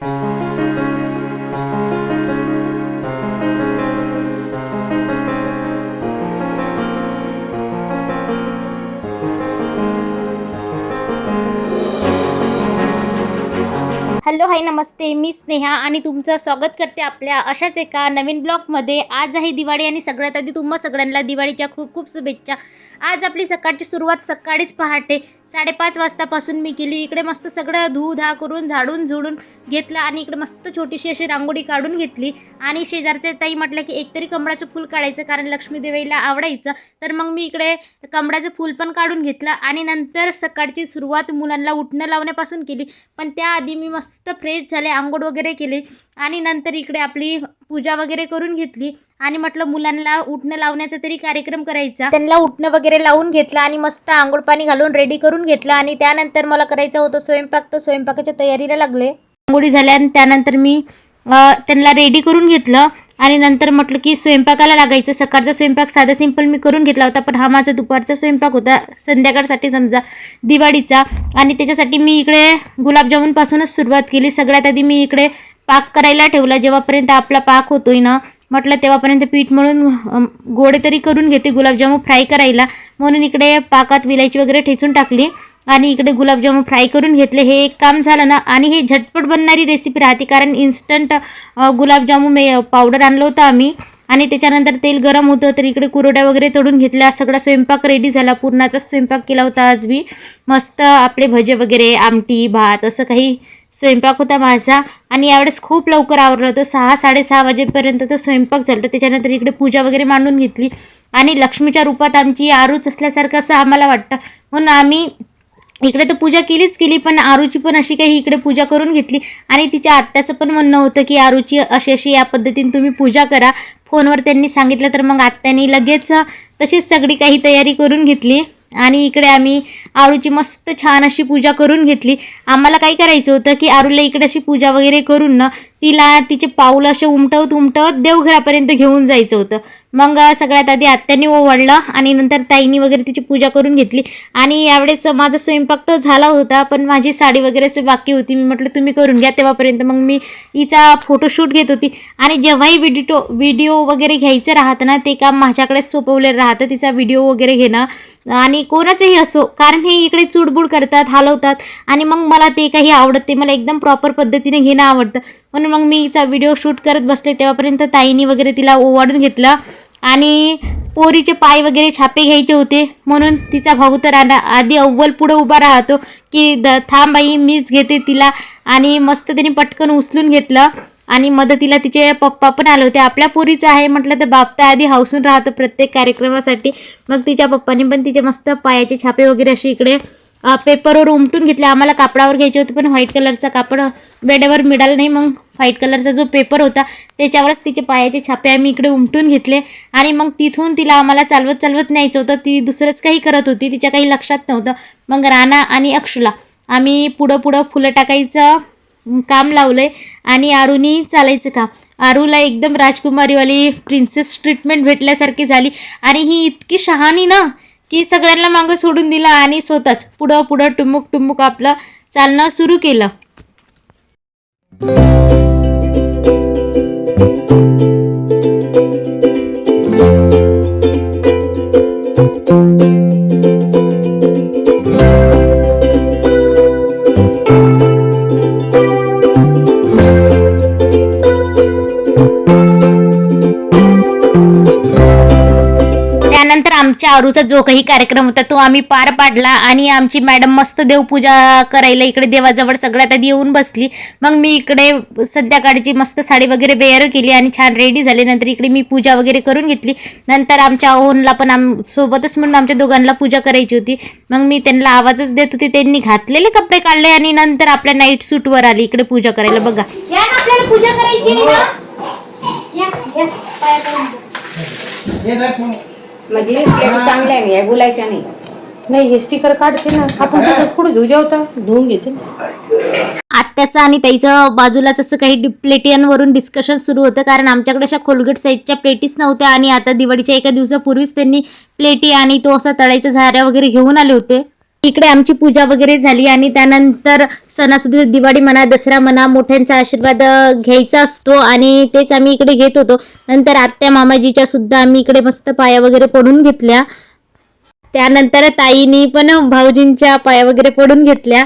Hello hi नमस्ते. मी स्नेहा आणि तुमचं स्वागत करते आपल्या अशाच एका नवीन ब्लॉगमध्ये. आज आहे दिवाळी आणि सगळ्यात आधी तुम्हा सगळ्यांना दिवाळीच्या खूप खूप शुभेच्छा. आज आपली सकाळची सुरुवात सकाळीच पहाटे साडेपाच वाजतापासून मी केली. इकडे मस्त सगळं धू धा करून झाडून झुडून घेतलं आणि इकडे मस्त छोटीशी अशी रांगोळी काढून घेतली. आणि शेजारच्या ताई म्हटलं की एकतरी कमळाचं फूल काढायचं कारण लक्ष्मीदेवीला आवडायचं. तर मग मी इकडे कमळाचं फूल पण काढून घेतलं आणि नंतर सकाळची सुरुवात मुलांना उठणं लावण्यापासून केली. पण त्याआधी मी मस्त फ्रेश झाले आंघोळ वगैरे केली आणि नंतर इकडे आपली पूजा वगैरे करून घेतली. आणि म्हटलं मुलांना उठणं लावण्याचा तरी कार्यक्रम करायचा. त्यांना उठणं वगैरे लावून घेतलं आणि मस्त आंघोळ पाणी घालून रेडी करून घेतलं आणि त्यानंतर मला करायचं होतं स्वयंपाक तर स्वयंपाकाच्या तयारीला लागले. आंघोळी झाल्या आणि त्यानंतर मी त्यांना रेडी करून घेतलं आणि नंतर म्हटलं की स्वयंपाकाला लागायचं. सकाळचा स्वयंपाक साधा सिंपल मी करून घेतला होता पण हा माझा दुपारचा स्वयंपाक होता. संध्याकाळसाठी समजा दिवाळीचा आणि त्याच्यासाठी मी इकडे गुलाबजामुनपासूनच सुरुवात केली. सगळ्यात आधी मी इकडे पाक करायला ठेवला. जेव्हापर्यंत आपला पाक होतोय ना म्हटलं तेव्हापर्यंत पीठ मळून गोडे तरी करून घेते गुलाबजामून फ्राय करायला. म्हणून इकडे पाकात विलायची वगैरे ठेचून टाकली आणि इकडे गुलाबजामून फ्राय करून घेतले. हे एक काम झालं ना आणि हे झटपट बनणारी रेसिपी राहते कारण इन्स्टंट गुलाबजामून मे पावडर आणलं होतं आम्ही. आणि त्याच्यानंतर तेल गरम होतं तर इकडे कुरोड्या वगैरे तोडून घेतल्या. सगळा स्वयंपाक रेडी झाला. पूर्णाचा स्वयंपाक केला होता आज मी मस्त आपले भजे वगैरे आमटी भात असं काही स्वयंपाक होता माझा आणि यावेळेस खूप लवकर आवरलं होतं. सहा साडेसहा वाजेपर्यंत तर स्वयंपाक झाला. होता त्याच्यानंतर इकडे पूजा वगैरे मांडून घेतली. आणि लक्ष्मीच्या रूपात आमची आरूच असल्यासारखं असं आम्हाला वाटतं. म्हणून आम्ही इकडे तर पूजा केलीच केली पण आरूची पण अशी काही इकडे पूजा करून घेतली. आणि तिच्या आत्याचं पण म्हणणं होतं की आरूची अशी अशी या पद्धतीने तुम्ही पूजा करा. फोनवर त्यांनी सांगितलं तर मग आत्यानी लगेच तशीच सगळी काही तयारी करून घेतली. आणि इकडे आम्ही आरूची मस्त छान अशी पूजा करून घेतली. आम्हाला काय करायचं होतं की आरूला इकडे अशी पूजा वगैरे करून ना तिला तिचे पाऊल असे उमटवत उमटवत देवघरापर्यंत घेऊन जायचं होतं. मग सगळ्यात आधी आत्यानी ओवाळलं आणि नंतर ताईनी वगैरे तिची पूजा करून घेतली. आणि यावेळेस माझा स्वयंपाक तर झाला होता पण माझी साडी वगैरे असं बाकी होती. मी म्हटलं तुम्ही करून घ्या तेव्हापर्यंत. मग मी हिचा फोटोशूट घेत होती. आणि जेव्हाही व्हिडिओ व्हिडिओ वगैरे घ्यायचं राहतं ना ते काम माझ्याकडे सोपवले राहतं तिचा व्हिडिओ वगैरे घेणं. आणि कोणाचंही असो कारण हे इकडे चुडबुड करतात हलवतात. आणि मग मला ते काही आवडत ते मला एकदम प्रॉपर पद्धतीने घेणं आवडतं. पण म्हणून मग मी हिचा व्हिडिओ शूट करत बसले. तेव्हापर्यंत ताईनी वगैरे तिला ओवाडून घेतलं. आणि पोरीचे पाय वगैरे छापे घ्यायचे होते. म्हणून तिचा भाऊ तर आणा आधी अव्वल पुढं उभा राहतो. की द थांब बाई मीच घेते तिला. आणि मस्त त्याने पटकन उचलून घेतलं. आणि मदतीला तिचे पप्पा पण आले होते. आपल्या पोरीचं आहे म्हटलं तर बाप तर आधी हौसून राहतो प्रत्येक कार्यक्रमासाठी. मग तिच्या पप्पानी पण तिचे मस्त पायाचे छापे वगैरे असे इकडे पेपरवर उमटून घेतले. आम्हाला कापडावर घ्यायचे होते पण व्हाईट कलरचा कापड वेळेवर मिळालं नाही. मग व्हाईट कलरचा जो पेपर होता त्याच्यावरच तिचे पायाचे छापे आम्ही इकडे उमटून घेतले. आणि मग तिथून तिला आम्हाला चालवत चालवत न्यायचं होतं. ती दुसरंच काही करत होती तिच्या काही लक्षात नव्हतं. मग राणा आणि अक्षुला आम्ही पुढं पुढं फुलं टाकायचं काम लावलंय. आणि आरूनी चालायचं काम. आरूला एकदम राजकुमारीवाली प्रिन्सेस ट्रीटमेंट भेटल्यासारखी झाली. आणि ही इतकी शहाणी ना की सगळ्यांना मागं सोडून दिलं आणि स्वतःच पुढं पुढं टुमुक टुमुक आपलं चालणं सुरू केलं. आमच्या आरूचा जो काही कार्यक्रम होता तो आम्ही पार पाडला आणि आमची मॅडम मस्त देवपूजा करायला इकडे देवाजवळ सगळ्यात आधी येऊन बसली. मग मी इकडे संध्याकाळची मस्त साडी वगैरे वेअर केली आणि छान रेडी झाले नंतर इकडे मी पूजा वगैरे करून घेतली. नंतर आमच्या ओनला पण आम सोबतच म्हणून आमच्या दोघांना पूजा करायची होती. मग मी त्यांना आवाजच देत होते त्यांनी घातलेले कपडे काढले आणि नंतर आपल्या नाईट सूटवर आली इकडे पूजा करायला. बघा. आपल्याला पूजा करायची म्हणजे चांगल्या नाही आहे बोलायच्या नाही. नाही हे स्टिकर काढते ना. आपण तसंच पुढे घेऊ जेवता धुवून घेते. आत्याचं आणि ताईचं बाजूलाच असं काही प्लेटियनवरून डिस्कशन सुरू होतं कारण आमच्याकडे अशा खोलगट साईजच्या प्लेटीच नव्हत्या आणि आता दिवाळीच्या एका दिवसापूर्वीच त्यांनी प्लेटी आणि तो असा तळायचा झाऱ्या वगैरे घेऊन आले होते. इकडे आमची पूजा वगैरे झाली आणि त्यानंतर सणासुदी दिवाळी म्हणा दसरा म्हणा मोठ्यांचा आशीर्वाद घ्यायचा असतो आणि तेच आम्ही इकडे घेत होतो. नंतर आत्या मामाजीच्या सुद्धा आम्ही इकडे मस्त पाया वगैरे पडून घेतल्या. त्यानंतर ताईनी पण भाऊजींच्या पाया वगैरे पडून घेतल्या.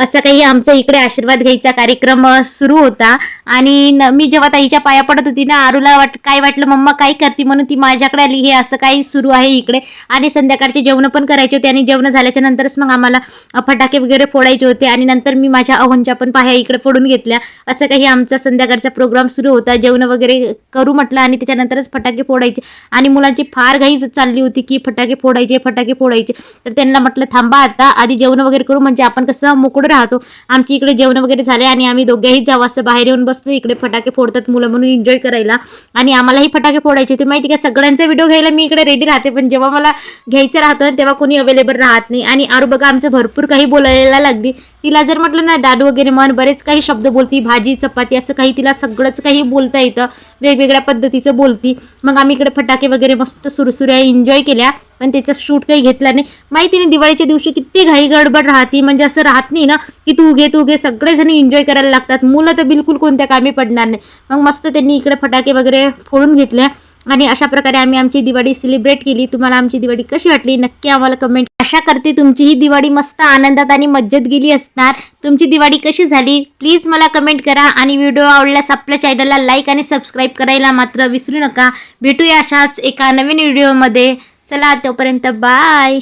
असा काही आमचा इकडे आशीर्वाद घ्यायचा कार्यक्रम सुरू होता. आणि न- मी जेव्हा ताईच्या पाया पडत होती ना आरूला वाट काय वाटलं मम्मा काय करते? म्हणून ती माझ्याकडे आली. हे असं काही सुरू आहे इकडे. आणि संध्याकाळचे जेवण पण करायचे होते आणि जेवण झाल्याच्या नंतरच मग आम्हाला फटाके वगैरे फोडायचे होते. आणि नंतर मी माझ्या अवनच्या पण पाया इकडे फोडून घेतल्या. असं काही आमचा संध्याकाळचा प्रोग्राम सुरू होता. जेवण वगैरे करू म्हटलं आणि त्याच्यानंतरच फटाके फोडायचे. आणि मुलांची फार घाईच चालली होती की फटाके फोडायचे फटाके फोडायचे. तर त्यांना म्हटलं थांबा आता आधी जेवण वगैरे करू. म्हणजे आपण कसं मोकळं राहतो. आमची इकडे जेवण वगैरे झाले आणि आम्ही दोघेही जाऊ असं बाहेर येऊन बसलो. इकडे फटाके फोडतात मुलं म्हणून एन्जॉय करायला. आणि आम्हालाही फटाके फोडायचे होते. माहिती का? सगळ्यांचा व्हिडिओ घ्यायला मी इकडे रेडी राहते. पण जेव्हा मला घ्यायचं राहतं तेव्हा कोणी अवेलेबल राहत नाही. आणि आरू बघा आमचं भरपूर काही बोलायला लागली. तिला जर म्हटलं ना दादू वगैरे मन बरेच काही शब्द बोलती भाजी चपाती असं काही तिला सगळंच काही बोलता येतं. वेगवेगळ्या पद्धतीचं बोलती. मग आम्ही इकडे फटाके वगैरे मस्त सुरसुऱ्या एन्जॉय केल्या पण त्याचा शूट काही घेतला नाही. माहिती नाही दिवाळीच्या दिवशी किती घाई गडबड राहते. म्हणजे असं राहत नाही ना की तू घे तू घे सगळेजण एन्जॉय करायला लागतात. मुलं तर बिलकुल कोणत्या कामी पडणार नाही. मग मस्त त्यांनी इकडे फटाके वगैरे फोडून घेतल्या. आणि अशा प्रकारे आम्ही आमची दिवाळी सेलिब्रेट केली. तुम्हाला आमची दिवाळी कशी वाटली? नक्की आम्हाला कमेंट आशा करते तुमची ही दिवाळी मस्त आनंदात आणि मज्जत गेली असणार. तुमची दिवाळी कशी झाली? प्लीज मला कमेंट करा आणि व्हिडिओ आवडल्यास आपल्या चॅनलला लाईक आणि सबस्क्राईब करायला मात्र विसरू नका. भेटूया अशाच एका नवीन व्हिडिओमध्ये चला तोपर्यंत बाय